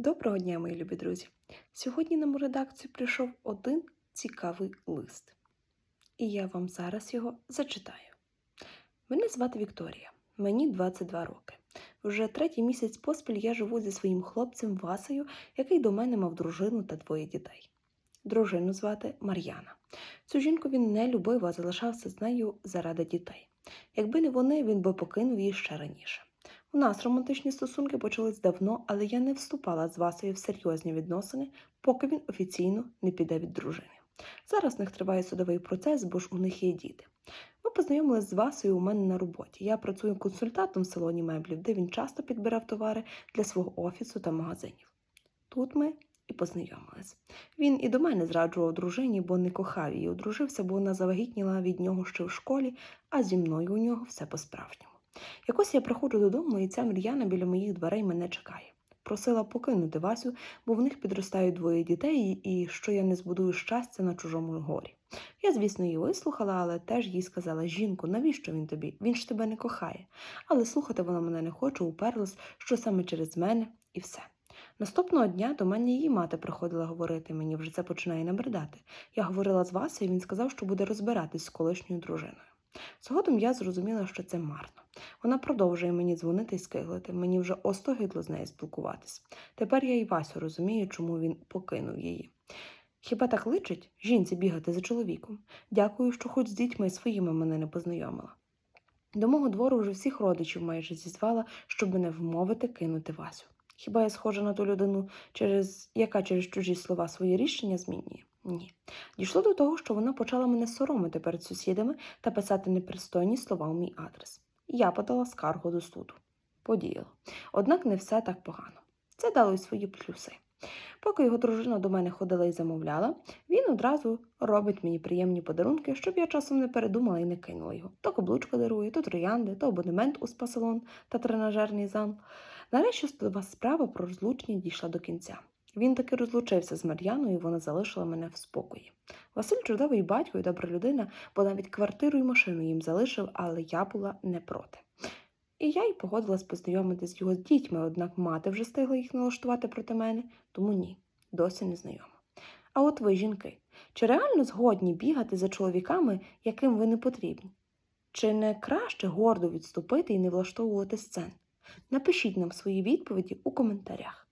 Доброго дня, мої любі друзі! Сьогодні нам у редакцію прийшов один цікавий лист. І я вам зараз його зачитаю. Мене звати Вікторія, мені 22 роки. Вже третій місяць поспіль я живу зі своїм хлопцем Васею, який до мене мав дружину та двоє дітей. Дружину звати Мар'яна. Цю жінку він не любив, а залишався з нею заради дітей. Якби не вони, він би покинув її ще раніше. У нас романтичні стосунки почались давно, але я не вступала з Васею в серйозні відносини, поки він офіційно не піде від дружини. Зараз в них триває судовий процес, бо ж у них є діти. Ми познайомилися з Васею у мене на роботі. Я працюю консультантом в салоні меблів, де він часто підбирав товари для свого офісу та магазинів. Тут ми і познайомились. Він і до мене зраджував дружині, бо не кохав її, одружився, бо вона завагітніла від нього ще в школі, а зі мною у нього все по-справжньому. Якось я приходжу додому, і ця Мр'яна біля моїх дверей мене чекає. Просила покинути Васю, бо в них підростають двоє дітей, і що я не збудую щастя на чужому горі. Я, звісно, її вислухала, але теж їй сказала: жінку, навіщо він тобі? Він ж тебе не кохає. Але слухати вона мене не хоче, уперлась, що саме через мене, і все. Наступного дня до мене її мати приходила говорити, мені вже це починає набридати. Я говорила з Васею, і він сказав, що буде розбиратись з колишньою дружиною. Згодом я зрозуміла, що це марно. Вона продовжує мені дзвонити і скиглити. Мені вже остогидло з нею спілкуватись. Тепер я і Васю розумію, чому він покинув її. Хіба так личить жінці бігати за чоловіком? Дякую, що хоч з дітьми своїми мене не познайомила. До мого двору вже всіх родичів майже зізвала, щоб мене вмовити кинути Васю. Хіба я схожа на ту людину, через яка через чужі слова свої рішення змінює? Ні. Дійшло до того, що вона почала мене соромити перед сусідами та писати непристойні слова у мій адрес. Я подала скаргу до суду. Подіяло. Однак не все так погано. Це дало й свої плюси. Поки його дружина до мене ходила і замовляла, він одразу робить мені приємні подарунки, щоб я часом не передумала і не кинула його. То каблучка дарує, то троянди, то абонемент у спа-салон та тренажерний зал. Нарешті справа про розлучення дійшла до кінця. Він таки розлучився з Мар'яною, і вона залишила мене в спокої. Василь чудовий батько і добра людина, бо навіть квартиру і машину їм залишив, але я була не проти. І я й погодилась познайомитись з його дітьми, однак мати вже встигла їх налаштувати проти мене, тому ні, досі не знайома. А от ви, жінки, чи реально згодні бігати за чоловіками, яким ви не потрібні? Чи не краще гордо відступити і не влаштовувати сцен? Напишіть нам свої відповіді у коментарях.